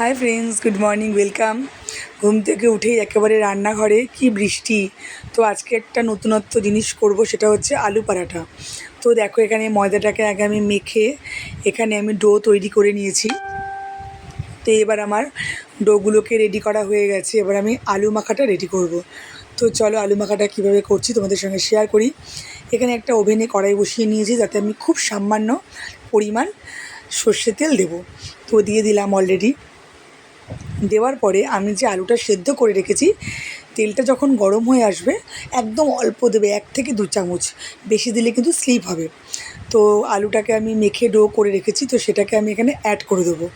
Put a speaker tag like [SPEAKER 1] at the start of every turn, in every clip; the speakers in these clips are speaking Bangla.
[SPEAKER 1] Hi friends good morning welcome ঘুম থেকে উঠেই একেবারে রান্নাঘরে, কি বৃষ্টি। তো আজকে একটা নতুনত্ব জিনিস করব, সেটা হচ্ছে আলু পরাঠা। তো দেখো, এখানে ময়দাটাকে আগে আমি মেখে, এখানে আমি ডো তৈরি করে নিয়েছি। তো এবার আমার ডোগুলোকে রেডি করা হয়ে গেছে, এবার আমি আলু মাখাটা রেডি করব। তো চলো আলু মাখাটা কীভাবে করছি তোমাদের সঙ্গে শেয়ার করি। এখানে একটা ওভেনে কড়াই বসিয়ে নিয়েছি, যাতে আমি খুব সামান্য পরিমাণ সর্ষে তেল দেবো। তো দিয়ে দিলাম অলরেডি দেওয়ার পরে আমি যে আলুটা সেদ্ধ করে রেখেছি, তেলটা যখন গরম হয়ে আসবে, একদম অল্প দেবে, এক থেকে দু চামচ। বেশি দিলে কিন্তু স্লিপ হবে। তো আলুটাকে আমি মেখে ডো করে রেখেছি, তো সেটাকে আমি এখানে অ্যাড করে দেবো।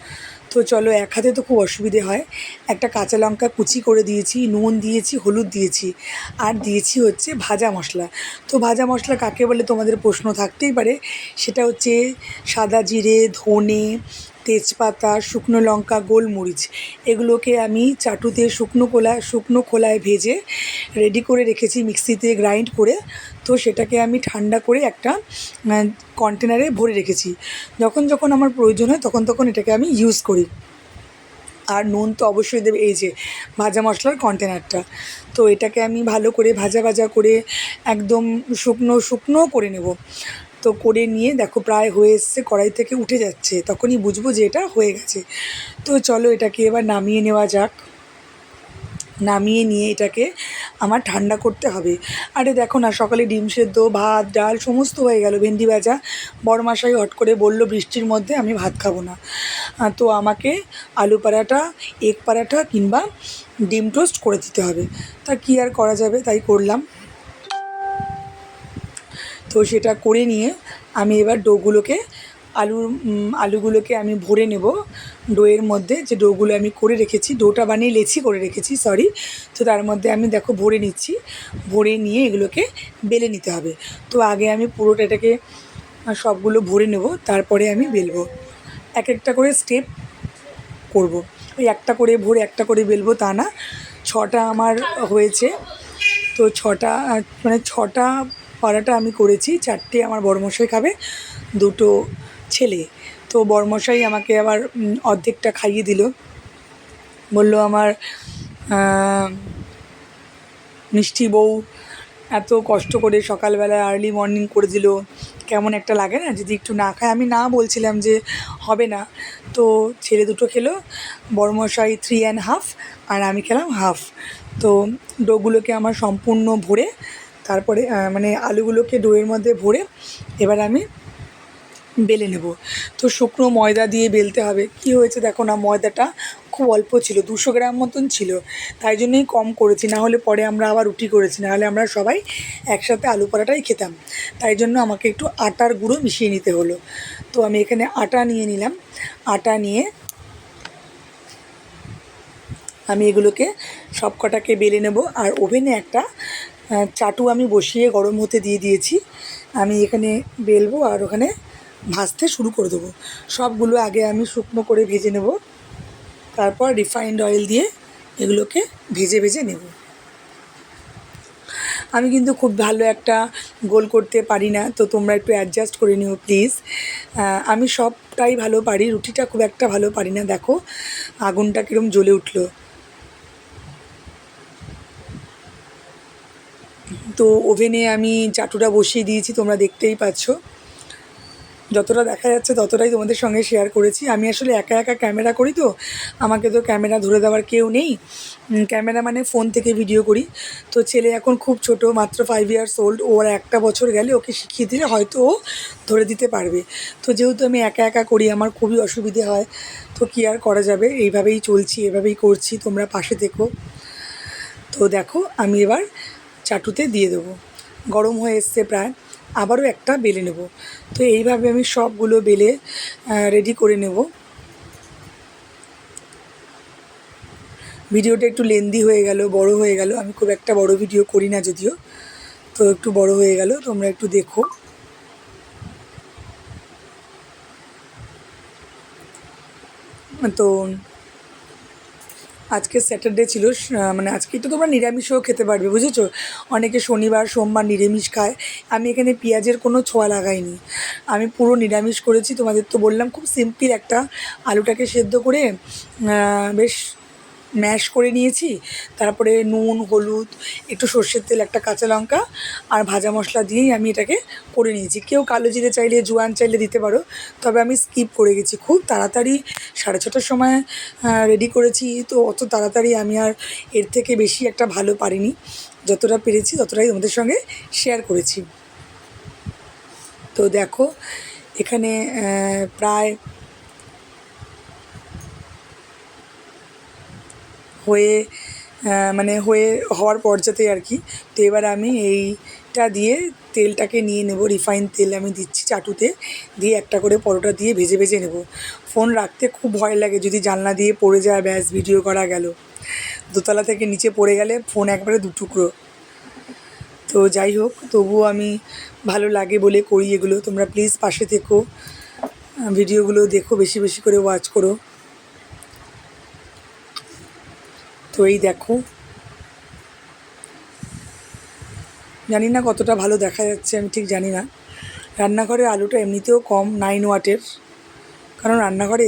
[SPEAKER 1] তো চলো, এক হাতে তো খুব অসুবিধে হয়। একটা কাঁচা লঙ্কা কুচি করে দিয়েছি, নুন দিয়েছি, হলুদ দিয়েছি। আর দিয়েছি হচ্ছে ভাজা মশলা। তো ভাজা মশলা কাকে বলে তোমাদের প্রশ্ন থাকতেই পারে। সেটা হচ্ছে সাদা জিরে, ধনে তেজপাতা, শুকনো লঙ্কা, গোলমরিচ, এগুলোকে আমি চাটুতে শুকনো কোলা, শুকনো খোলায় ভেজে রেডি করে রেখেছি মিক্সিতে গ্রাইন্ড করে। তো সেটাকে আমি ঠান্ডা করে একটা কন্টেনারে ভরে রেখেছি। যখন যখন আমার প্রয়োজন হয় তখন তখন এটাকে আমি ইউজ করি। আর নুন তো অবশ্যই দেবে, এই যে ভাজা মশলার কন্টেনারটা তো এটাকে আমি ভালো করে ভাজা ভাজা করে একদম শুকনো শুকনো করে নেব। তো করে নিয়ে দেখো প্রায় হয়ে এসছে, কড়াই থেকে উঠে যাচ্ছে, তখনই বুঝব যে এটা হয়ে গেছে। তো চলো এটাকে এবার নামিয়ে নেওয়া যাক। নামিয়ে নিয়ে এটাকে আমার ঠান্ডা করতে হবে। আরে দেখো না, সকালে ডিম সেদ্ধ, ভাত, ডাল সমস্ত হয়ে গেল ভেন্ডি ভাজা। বড়মাশাই হট করে বলল, বৃষ্টির মধ্যে আমি ভাত খাব না। তো আমাকে আলু পরাঠা, এগ পরাঠা কিংবা ডিম টোস্ট করে দিতে হবে। তা কী আর করা যাবে তাই করলাম। তো সেটা করে নিয়ে আমি এবার ডোগুলোকে আলুর আলুগুলোকে আমি ভরে নেব। ডোয়ের মধ্যে যে ডোগুলো আমি করে রেখেছি, ডোটা বানিয়ে লেচি করে রেখেছি সরি তো তার মধ্যে আমি দেখো ভরে নিচ্ছি। ভরে নিয়ে এগুলোকে বেলে নিতে হবে। তো আগে আমি পুরোটা এটাকে সবগুলো ভরে নেব, তারপরে আমি বেলবো। এক একটা করে স্টেপ করব। ওই একটা করে ভরে একটা করে বেলবো, তা না। ছটা আমার হয়েছে। তো ছটা মানে ছটা পরাটা আমি করেছি, চারটে আমার বড়মশাই খাবে, দুটো ছেলে। তো বড়মশাই আমাকে আবার অর্ধেকটা খাইয়ে দিল। বলল, আমার মিষ্টি বউ এত কষ্ট করে সকালবেলা আর্লি মর্নিং করে দিল। কেমন একটা লাগে না, যদি একটু না খায়। আমি না বলছিলাম যে, হবে না। তো ছেলে দুটো খেলো, বড়মশাই থ্রি অ্যান্ড হাফ আর আমি খেলাম হাফ তো ডোগুলোকে আমার সম্পূর্ণ ভরে তারপরে মানে আলুগুলোকে ডোয়ের মধ্যে ভরে এবার আমি বেলে নেব। তো শুকনো ময়দা দিয়ে বেলতে হবে। কি হয়েছে দেখো না, ময়দাটা খুব অল্প ছিল, দুশো গ্রাম মতন ছিল। তাই জন্যই কম করেছি, না হলে পরে আমরা আবার রুটি করেছি, না হলে আমরা সবাই একসাথে আলু পরাটাই খেতাম। তাই জন্য আমাকে একটু আটার গুঁড়ো মিশিয়ে নিতে হলো। তো আমি এখানে আটা নিয়ে নিলাম। আটা নিয়ে আমি এগুলোকে সব কটাকে বেলে নেব। আর ওভেনে একটা চাটু আমি বসিয়ে গরম হতে দিয়ে দিয়েছি। আমি এখানে বেলবো আর ওখানে ভাজতে শুরু করে দেবো। সবগুলো আগে আমি শুকনো করে ভেজে নেব। তারপর রিফাইন্ড অয়েল দিয়ে এগুলোকে ভেজে ভেজে নেব। আমি কিন্তু খুব ভালো একটা গোল করতে পারি না, তো তোমরা একটু অ্যাডজাস্ট করে নিও প্লিজ আমি সবটাই ভালো পারি, রুটিটা খুব একটা ভালো পারি না। দেখো, আগুনটা কীরকম জ্বলে উঠল। তো ওভেনে আমি চাটুটা বসিয়ে দিয়েছি, তোমরা দেখতেই পাচ্ছ। যতটা দেখা যাচ্ছে ততটাই তোমাদের সঙ্গে শেয়ার করেছি। আমি আসলে একা একা ক্যামেরা করি তো, আমাকে তো ক্যামেরা ধরে দেওয়ার কেউ নেই। ক্যামেরা মানে ফোন থেকে ভিডিও করি। তো ছেলে এখন খুব ছোট, মাত্র ফাইভ ইয়ার্স ওল্ড ওর একটা বছর গেলে ওকে শিখিয়ে দিলে হয়তো ও ধরে দিতে পারবে। তো যেহেতু আমি একা একা করি, আমার খুবই অসুবিধে হয়, তো কী আর করা যাবে? এইভাবেই চলছি, এভাবেই করছি, তোমরা পাশে থেকো। তো দেখো, আমি এবার চাটুতে দিয়ে দেবো। গরম হয়ে এসছে প্রায়। আবারও একটা বেলে নেব। তো এইভাবে আমি সবগুলো বেলে রেডি করে নেব। ভিডিওটা একটু লেন্দি হয়ে গেল, বড় হয়ে গেল। আমি খুব একটা বড় ভিডিও করি না যদিও। তো একটু বড় হয়ে গেল, তোমরা একটু দেখো। তো আজকে স্যাটারডে ছিল মানে আজকে তো তোমরা নিরামিষও খেতে পারবে, বুঝেছ? অনেকে শনিবার, সোমবার নিরামিষ খায়। আমি এখানে পেঁয়াজের কোনো ছোঁয়া লাগাইনি। আমি পুরো নিরামিষ করেছি, তোমাদের তো বললাম, খুব সিম্পল একটা আলুটাকে সেদ্ধ করে বেশ ম্যাশ করে নিয়েছি, তারপরে নুন, হলুদ, একটু সর্ষের তেল, একটা কাঁচা লঙ্কা আর ভাজা মশলা দিয়েই আমি এটাকে করে নিয়েছি। কেউ কালো জিরে চাইলে, জোয়ান চাইলে দিতে পারো, তবে আমি স্কিপ করে গেছি। খুব তাড়াতাড়ি সাড়ে ছটার সময় রেডি করেছি, তো অত তাড়াতাড়ি আমি আর এর থেকে বেশি একটা ভালো পারিনি। যতটা পেরেছি ততটাই তোমাদের সঙ্গে শেয়ার করেছি। তো দেখো, এখানে প্রায় হয়ে মানে হয়ে হওয়ার পর্যাতে আর কি, তো এবার আমি এইটা দিয়ে তেলটাকে নিয়ে নেব রিফাইন তেল আমি দিচ্ছি চাটুতে, দিয়ে একটা করে পরোটা দিয়ে ভেজে ভেজে নেব। ফোন রাখতে খুব ভয় লাগে, যদি জানলা দিয়ে পড়ে যায়, ব্যাস ভিডিও করা গেল। দোতলা থেকে নিচে পড়ে গেলে ফোন একবারে দু টুকরো। তো যাই হোক, তবুও আমি ভালো লাগে বলে করি এগুলো, তোমরা প্লিজ পাশে থেকো ভিডিওগুলো দেখো, বেশি বেশি করে ওয়াচ করো। তো এই দেখো। জানি না কতটা ভালো দেখা যাচ্ছে, আমি ঠিক জানি না। রান্নাঘরে আলুটা এমনিতেও কম নাইন ওয়াটের কারণ রান্নাঘরে